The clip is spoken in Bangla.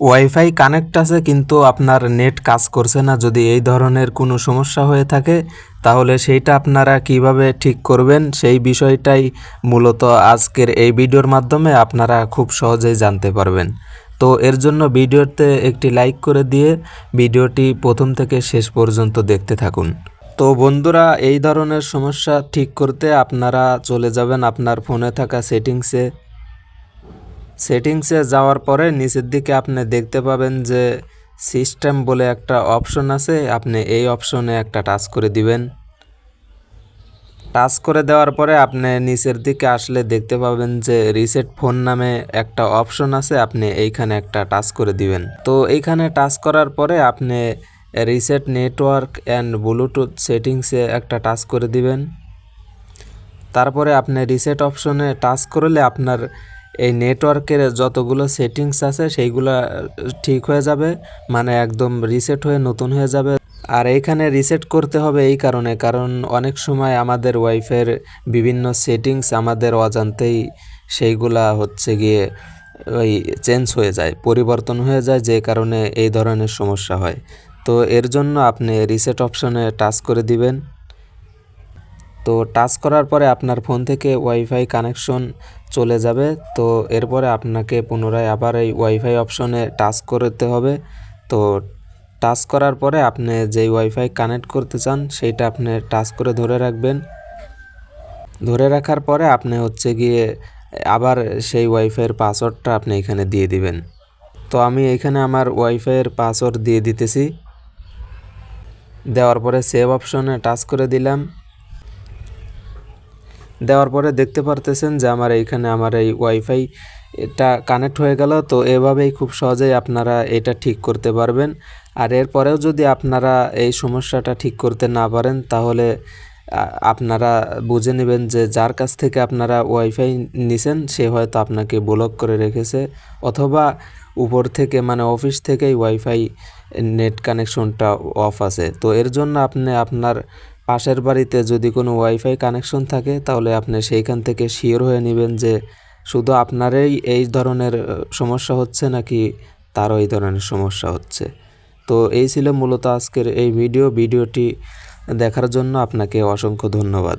ওয়াইফাই কানেক্ট আছে, কিন্তু আপনার নেট কাজ করছে না। যদি এই ধরনের কোনো সমস্যা হয়ে থাকে, তাহলে সেইটা আপনারা কীভাবে ঠিক করবেন, সেই বিষয়টাই মূলত আজকের এই ভিডিওর মাধ্যমে আপনারা খুব সহজেই জানতে পারবেন। তো এর জন্য ভিডিওতে একটি লাইক করে দিয়ে ভিডিওটি প্রথম থেকে শেষ পর্যন্ত দেখতে থাকুন। তো বন্ধুরা, এই ধরনের সমস্যা ঠিক করতে আপনারা চলে যাবেন আপনার ফোনে থাকা সেটিংসে সেটিংসে যাওয়ার পরে নিচের দিকে আপনি দেখতে পাবেন যে সিস্টেম বলে একটা অপশন আছে। আপনি এই অপশনে একটা টাচ করে দিবেন। টাচ করে দেওয়ার পরে আপনি নিচের দিকে আসলে দেখতে পাবেন যে রিসেট ফোন নামে একটা অপশন আছে। আপনি এইখানে একটা টাচ করে দিবেন। তো এইখানে টাচ করার পরে আপনি রিসেট নেটওয়ার্ক অ্যান্ড ব্লুটুথ সেটিংসে একটা টাচ করে দিবেন। তারপরে আপনি রিসেট অপশনে টাচ করলে আপনার এই নেটওয়ার্কের যতগুলো সেটিংস আছে, সেইগুলো ঠিক হয়ে যাবে মানে একদম রিসেট হয়ে নতুন হয়ে যাবে। আর এইখানে রিসেট করতে হবে এই কারণে, কারণ অনেক সময় আমাদের ওয়াইফের বিভিন্ন সেটিংস আমাদের অজান্তেই সেইগুলা হচ্ছে গিয়ে, ওই চেঞ্জ হয়ে যায়, পরিবর্তন হয়ে যায়, যে কারণে এই ধরনের সমস্যা হয়। তো এর জন্য আপনি রিসেট অপশনে টাচ করে দিবেন। তো টাচ করার পরে আপনার ফোন থেকে ওয়াইফাই কানেকশন চলে যাবে। তো এরপরে আপনাকে পুনরায় আবার এই ওয়াইফাই অপশনে টাচ করতে হবে। তো টাচ করার পরে আপনি যেই ওয়াইফাই কানেক্ট করতে চান, সেইটা আপনি টাচ করে ধরে রাখবেন। ধরে রাখার পরে আপনি হচ্ছে গিয়ে আবার সেই ওয়াইফাইয়ের পাসওয়ার্ডটা আপনি এখানে দিয়ে দিবেন। তো আমি এখানে আমার ওয়াইফাইয়ের পাসওয়ার্ড দিয়ে দিতেছি। দেওয়ার পরে সেভ অপশনে টাচ করে দিলাম। দেওয়ার পরে দেখতে পারতেছেন যে আমার এইখানে আমার এই ওয়াইফাই এটা কানেক্ট হয়ে গেল। তো এভাবেই খুব সহজেই আপনারা এটা ঠিক করতে পারবেন। আর এরপরেও যদি আপনারা এই সমস্যাটা ঠিক করতে না পারেন, তাহলে আপনারা বুঝে নেবেন যে যার কাছ থেকে আপনারা ওয়াইফাই নিছেন, সে হয়তো আপনাকে ব্লক করে রেখেছে। অথবা উপর থেকে মানে অফিস থেকেই ওয়াইফাই নেট কানেকশনটা অফ আছে। তো এর জন্য আপনি আপনার পাশের বাড়িতে যদি কোনো ওয়াইফাই কানেকশন থাকে, তাহলে আপনি সেইখান থেকে শিওর হয়ে নেবেন যে শুধু আপনারই এই ধরনের সমস্যা হচ্ছে নাকি তারও এই ধরনের সমস্যা হচ্ছে। তো এই ছিল মূলত আজকের এই ভিডিও। ভিডিওটি দেখার জন্য আপনাকে অসংখ্য ধন্যবাদ।